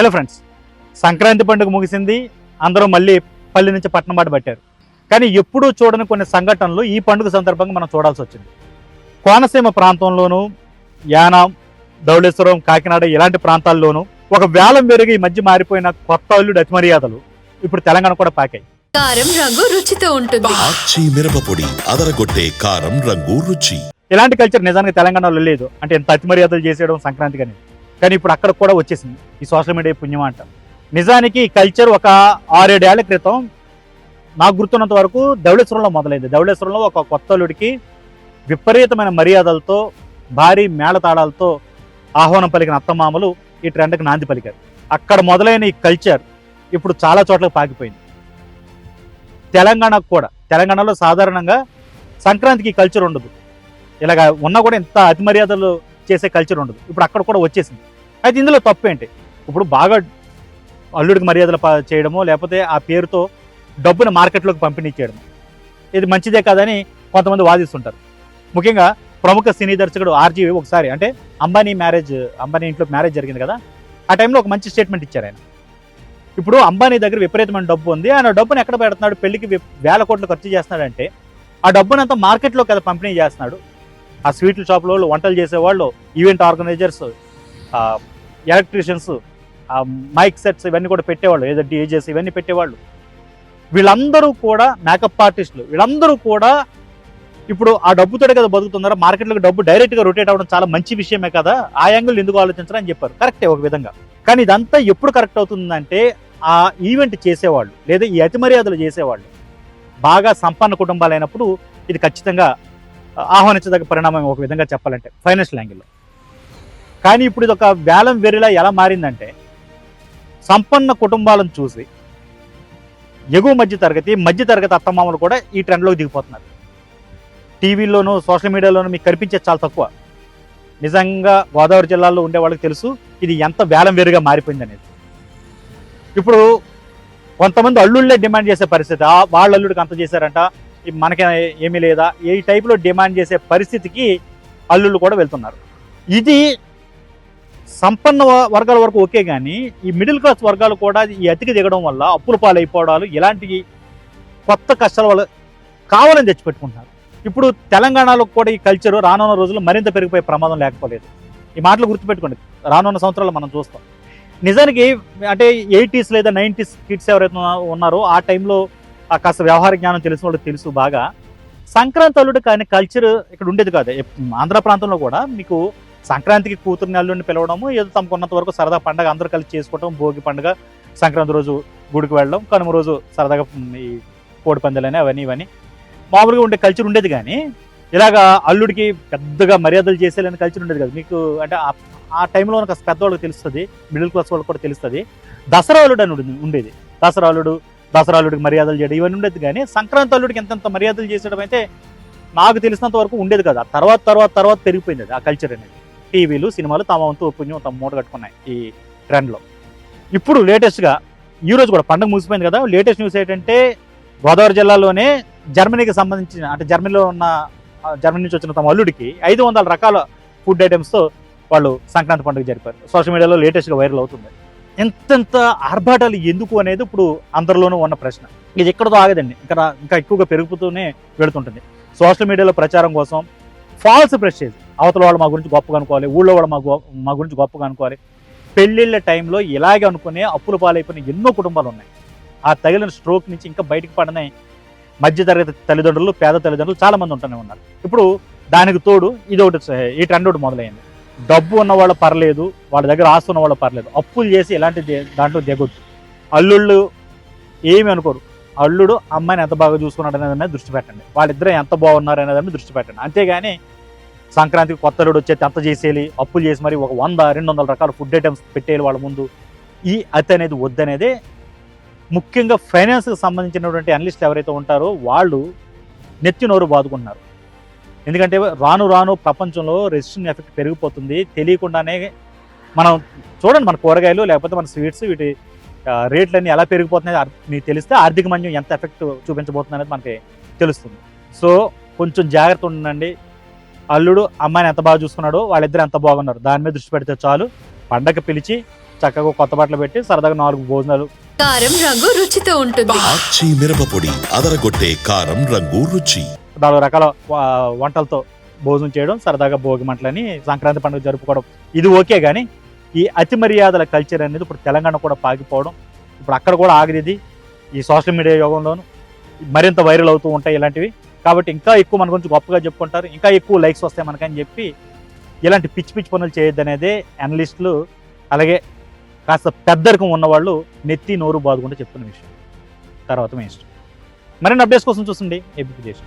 Hello friends Sankranti పండుగ ముగిసింది. అందరూ మళ్ళీ పల్లి నుంచి పట్టణం బాట పట్టారు. కానీ ఎప్పుడూ చూడని కొన్ని సంఘటనలు ఈ పండుగ సందర్భంగా మనం చూడాల్సి వచ్చింది. కోనసీమ ప్రాంతంలోనూ యానాం ధవళేశ్వరం కాకినాడ ఇలాంటి ప్రాంతాల్లోనూ ఒక వేలం పెరిగి ఈ మధ్య మారిపోయిన కొత్త అల్లుడు అతిమర్యాదలు ఇప్పుడు తెలంగాణ కూడా పాకాయి. కారం రంగు రుచితో ఉంటుంది. ఆచి మిరపపొడి అదరగొట్టే కారం రంగు రుచి. ఇలాంటి కల్చర్ నిజానికి తెలంగాణలో లేదు. అంటే ఎంత అతిమర్యాదలు చేసేయడం సంక్రాంతికి అనేది కానీ ఇప్పుడు అక్కడ కూడా వచ్చేసింది. ఈ సోషల్ మీడియా పుణ్యం అంట. నిజానికి ఈ కల్చర్ ఒక ఆరేడేళ్ళ క్రితం నాకు గుర్తున్నంత వరకు ధవళేశ్వరంలో మొదలైంది. ధవళేశ్వరంలో ఒక కొత్త విపరీతమైన మర్యాదలతో భారీ మేళతాళాలతో ఆహ్వానం పలికిన అత్తమామలు ఈ ట్రెండ్కి నాంది పలికారు. అక్కడ మొదలైన ఈ కల్చర్ ఇప్పుడు చాలా చోట్ల పాకిపోయింది. తెలంగాణకు కూడా తెలంగాణలో సాధారణంగా సంక్రాంతికి ఈ కల్చర్ ఉండదు. ఇలాగ ఉన్నా కూడా ఇంత అతి మర్యాదలు చేసే కల్చర్ ఉండదు. ఇప్పుడు అక్కడ కూడా వచ్చేసింది. అయితే ఇందులో తప్పేంటి? ఇప్పుడు బాగా అల్లుడికి మర్యాదలు ప- చేయడమో లేకపోతే ఆ పేరుతో డబ్బుని మార్కెట్లోకి పంపిణీ చేయడం ఇది మంచిదే కాదని కొంతమంది వాదిస్తుంటారు. ముఖ్యంగా ప్రముఖ సినీ దర్శకుడు ఆర్జీవి ఒకసారి అంటే అంబానీ మ్యారేజ్ అంబానీ ఇంట్లో మ్యారేజ్ జరిగింది కదా ఆ టైంలో ఒక మంచి స్టేట్మెంట్ ఇచ్చారు ఆయన. ఇప్పుడు అంబానీ దగ్గర విపరీతమైన డబ్బు ఉంది ఆయన డబ్బును ఎక్కడ పెడుతున్నాడు? పెళ్ళికి వేల కోట్లు ఖర్చు చేస్తున్నాడంటే ఆ డబ్బును అంతా మార్కెట్లో కదా పంపిణీ చేస్తున్నాడు. ఆ స్వీట్ల షాప్లో వాళ్ళు వంటలు చేసేవాళ్ళు event organisers electricians mic sets ఇవన్నీ కూడా పెట్టేవాళ్ళు ఏదో డీజేస్ ఇవన్నీ పెట్టేవాళ్ళు. వీళ్ళందరూ కూడా మేకప్ ఆర్టిస్టులు వీళ్ళందరూ కూడా ఇప్పుడు ఆ డబ్బుతోటే కదా బతుకుతున్నారా? మార్కెట్లోకి డబ్బు డైరెక్ట్గా రొటేట్ అవ్వడం చాలా మంచి విషయమే కదా? ఆ యాంగిల్ ఎందుకు ఆలోచించడం అని చెప్పారు. కరెక్టే ఒక విధంగా. కానీ ఇదంతా ఎప్పుడు కరెక్ట్ అవుతుందంటే ఆ ఈవెంట్ చేసేవాళ్ళు లేదా ఈ అతి మర్యాదలు చేసేవాళ్ళు. బాగా సంపన్న కుటుంబాలు అయినప్పుడు ఇది ఖచ్చితంగా ఆహ్వానించదగ్గ పరిణామం ఒక విధంగా చెప్పాలంటే ఫైనాన్షియల్ యాంగిల్లో కానీ ఇప్పుడు ఇది ఒక వేలం వెర్రిలా ఎలా మారిందంటే సంపన్న కుటుంబాలను చూసి ఎగువ మధ్య తరగతి మధ్య తరగతి అత్తమామలు కూడా ఈ ట్రెండ్లోకి దిగిపోతున్నారు. టీవీల్లోనూ సోషల్ మీడియాలోనూ మీకు కనిపించే చాలా తక్కువ. నిజంగా గోదావరి జిల్లాలో ఉండే వాళ్ళకి తెలుసు ఇది ఎంత వేలం వేరుగా మారిపోయింది అనేది ఇప్పుడు కొంతమంది అల్లుళ్ళే డిమాండ్ చేసే పరిస్థితి. వాళ్ళ అల్లుడికి అంత చేశారంట మనకి ఏమీ లేదా ఈ టైప్లో డిమాండ్ చేసే పరిస్థితికి అల్లుళ్ళు కూడా వెళ్తున్నారు. ఇది సంపన్న వర్గాల వరకు ఓకే కానీ ఈ మిడిల్ క్లాస్ వర్గాలు కూడా ఈ అతికి దిగడం వల్ల అప్పుల పాలైపోవడాలు ఇలాంటివి కొత్త కష్టాల వల్ల కావాలని తెచ్చిపెట్టుకుంటున్నారు. ఇప్పుడు తెలంగాణలో కూడా ఈ కల్చర్ రానున్న రోజుల్లో మరింత పెరిగిపోయే ప్రమాదం లేకపోలేదు. ఈ మాటలు గుర్తుపెట్టుకోండి. రానున్న సంవత్సరాలు మనం చూస్తాం. నిజానికి అంటే ఎయిటీస్ లేదా నైంటీస్ కిడ్స్ ఎవరైతే ఉన్నారో ఆ టైంలో ఆ కాస్త వ్యవహార జ్ఞానం తెలిసిన వాళ్ళకి తెలుసు బాగా. సంక్రాంతి అల్లుడు కానీ కల్చర్ ఇక్కడ ఉండేది కాదు. ఆంధ్ర ప్రాంతంలో కూడా మీకు సంక్రాంతికి కూతురు అల్లుడిని పిలవడము ఏదో తమకు ఉన్నంత వరకు సరదా పండగ అందరూ కలిసి చేసుకోవడం భోగి పండగ సంక్రాంతి రోజు గుడికి వెళ్ళడం కనుమ రోజు సరదాగా ఈ కోడి పందాలని అవన్నీ ఇవన్నీ. మామూలుగా ఉండే కల్చర్ ఉండేది కానీ ఇలాగా అల్లుడికి పెద్దగా మర్యాదలు చేసేలేని కల్చర్ ఉండేది కదా. మీకు అంటే ఆ- టైంలో కాస్త పెద్దవాళ్ళకి తెలుస్తుంది మిడిల్ క్లాస్ వాళ్ళకి కూడా తెలుస్తుంది. దసరా అల్లుడు అని ఉండేది. దసరా అల్లుడు దసరా అల్లుడికి మర్యాదలు చేయడం ఇవన్నీ ఉండేది కానీ సంక్రాంతి అల్లుడికి ఎంతెంత మర్యాదలు చేసేయడం అయితే నాకు తెలిసినంత వరకు ఉండేది కదా. తర్వాత తర్వాత తర్వాత పెరిగిపోయింది ఆ కల్చర్ అనేది. టీవీలు సినిమాలు తమ వంతు పుణ్యం తమ మూట కట్టుకున్నాయి ఈ ట్రెండ్లో. ఇప్పుడు లేటెస్ట్గా ఈరోజు కూడా పండుగ ముగిసిపోయింది కదా లేటెస్ట్ న్యూస్ ఏంటంటే గోదావరి జిల్లాలోనే జర్మనీకి సంబంధించిన అంటే జర్మనీలో ఉన్న జర్మనీ నుంచి వచ్చిన తమ అల్లుడికి ఐదు వందల రకాల ఫుడ్ ఐటమ్స్తో వాళ్ళు సంక్రాంతి పండుగ జరిపారు. సోషల్ మీడియాలో లేటెస్ట్గా వైరల్ అవుతుంది. ఎంతెంత ఆర్భాటాలు ఎందుకు అనేది ఇప్పుడు అందరిలోనూ ఉన్న ప్రశ్న. ఇది ఎక్కడతో ఆగదండి ఇంకా ఇంకా ఎక్కువగా పెరుగుతూనే వెళుతుంటుంది. సోషల్ మీడియాలో ప్రచారం కోసం ఫాల్స్ ప్రెస్టేజ్ అవతల వాళ్ళు మా గురించి గొప్పగా అనుకోవాలి ఊళ్ళో వాళ్ళు మా మా గురించి గొప్పగా అనుకోవాలి. పెళ్ళిళ్ళ టైంలో ఇలాగే అనుకునే అప్పుల పాలైపోయిన ఎన్నో కుటుంబాలు ఉన్నాయి. ఆ తగిలిన స్ట్రోక్ నుంచి ఇంకా బయటకు పడనే మధ్యతరగతి తల్లిదండ్రులు పేద తల్లిదండ్రులు చాలామంది ఉంటూనే ఉన్నారు. ఇప్పుడు దానికి తోడు ఇది ఒకటి ఈ ట్రెండ్ ఒకటి మొదలైంది. డబ్బు ఉన్న వాళ్ళు పర్లేదు వాళ్ళ దగ్గర ఆస్తున్న ఉన్న వాళ్ళు పర్లేదు. అప్పులు చేసి ఎలాంటి దాంట్లో దిగొచ్చు అల్లుళ్ళు ఏమి అనుకోరు. అల్లుడు అమ్మాయిని ఎంత బాగా చూసుకున్నాడు అనేది దృష్టి పెట్టండి. వాళ్ళిద్దరూ ఎంత బాగున్నారు అనేది దృష్టి పెట్టండి. అంతేగాని సంక్రాంతికి కొత్త రోడ్డు వచ్చే తెత్త చేసేయాలి అప్పులు చేసి మరి ఒక వంద రెండు వందల రకాల ఫుడ్ ఐటమ్స్ పెట్టేయాలి వాళ్ళ ముందు. ఈ అతి అనేది వద్దనేదే ముఖ్యంగా ఫైనాన్స్కి సంబంధించినటువంటి అనలిస్ట్ ఎవరైతే ఉంటారో వాళ్ళు నెత్తి నోరు బాదుకుంటున్నారు. ఎందుకంటే రాను రాను ప్రపంచంలో రెసిషన్ ఎఫెక్ట్ పెరిగిపోతుంది. తెలియకుండానే మనం చూడండి మన కూరగాయలు లేకపోతే మన స్వీట్స్ వీటి రేట్లన్నీ ఎలా పెరిగిపోతున్నాయి మీకు తెలిస్తే ఆర్థిక మంజం ఎంత ఎఫెక్ట్ చూపించబోతుంది అనేది మనకి తెలుస్తుంది. సో కొంచెం జాగ్రత్త ఉండండి. అల్లుడు అమ్మాయిని ఎంత బాగా చూసుకున్నాడో వాళ్ళిద్దరు ఎంత బాగున్నారు. దాని మీద దృష్టి పెడితే చాలు. పండగ పిలిచి చక్కగా కొత్త బట్టలు పెట్టి సరదాగా నాలుగు భోజనాలు. కారం రంగు రుచితో ఉంటుంది. ఆచి మిరపపొడి అదరగొట్టే కారం రంగు రుచి. నాలుగు రకాల వంటలతో భోజనం చేయడం సరదాగా భోగి మంటలని సంక్రాంతి పండుగ జరుపుకోవడం. ఇది ఓకే కానీ ఈ అతి మర్యాదల కల్చర్ అనేది ఇప్పుడు తెలంగాణ కూడా పాకిపోవడం ఇప్పుడు అక్కడ కూడా ఆగిరిది ఈ సోషల్ మీడియా యుగంలోను. మరింత వైరల్ అవుతూ ఉంటాయి ఇలాంటివి. కాబట్టి ఇంకా ఎక్కువ మన గురించి గొప్పగా చెప్పుకుంటారు. ఇంకా ఎక్కువ లైక్స్ వస్తాయి మనకని చెప్పి ఇలాంటి పిచ్చి పిచ్చి పనులు చేయొద్దు అనేది అనలిస్టులు అలాగే కాస్త పెద్దరికం ఉన్నవాళ్ళు నెత్తి నోరు బాదుకుంటూ చెప్తున్న విషయం. తర్వాత మేము ఇష్టం. మరిన్ని అప్డేట్స్ కోసం చూసండి. ఏపీ దేశం